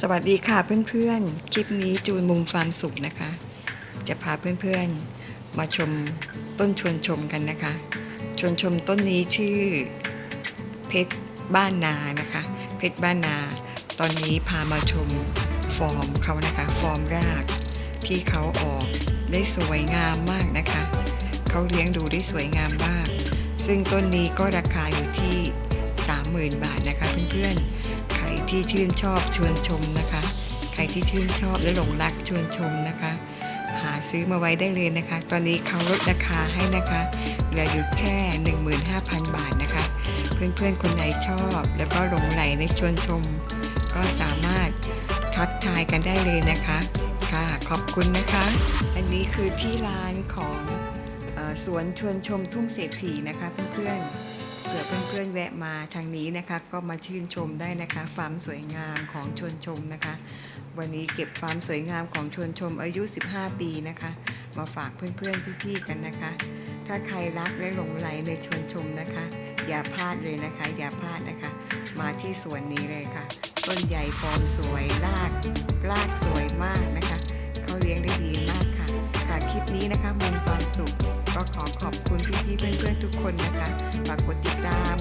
สวัสดีค่ะเพื่อนๆ คลิปนี้จูนมุมฟาร์มสุขนะคะ จะพาเพื่อนๆ มาชมต้นชวนชมกันนะคะ ชวนชมต้นนี้ชื่อ เพชรบ้านนานะคะ เพชรบ้านนา ตอนนี้พามาชมฟอร์มเขานะคะ ฟอร์มราก ที่เขาออกได้สวยงามมากนะคะ เขาเลี้ยงดูได้สวยงามมาก ซึ่งต้นนี้ก็ราคาอยู่ที่ 30,000 บาทนะคะเพื่อนๆ ที่ชื่นชอบชวนชมนะคะ ใครที่ชื่นชอบและหลงรักชวนชมนะคะ หาซื้อมาไว้ได้เลยนะคะ ตอนนี้เขาลดราคาให้นะคะเหลืออยู่แค่ 15,000 บาทนะคะ เพื่อนๆคนไหนชอบแล้วก็หลงไหลในชวนชม ก็สามารถทักทายกันได้เลยนะคะค่ะขอบคุณนะคะ อันนี้คือที่ร้านของอสวนชวนชมทุ่งเศรษฐีนะคะเพื่อนๆ พื่อนๆแวะมาทางนี้นะคะ ก็มาชื่นชมได้นะคะฟาร์มสวยงามของชวนชมนะคะ วันนี้เก็บฟาร์มสวยงามของชวนชมอายุ 15 ปีนะคะ มาฝากเพื่อนๆพี่ๆกันนะคะ ถ้าใครรักและหลงไหลในชวนชมนะคะ อย่าพลาดเลยนะคะ อย่าพลาดนะคะ มาที่สวนนี้เลยค่ะ ต้นใหญ่ฟอร์มสวยรากรากสวยมากนะคะเขาเลี้ยงได้ดีมากค่ะจากคลิปนี้นะคะมุมความสุขก็ขอขอบคุณพี่ๆเพื่อนๆทุกคนนะคะฝากกดติดตาม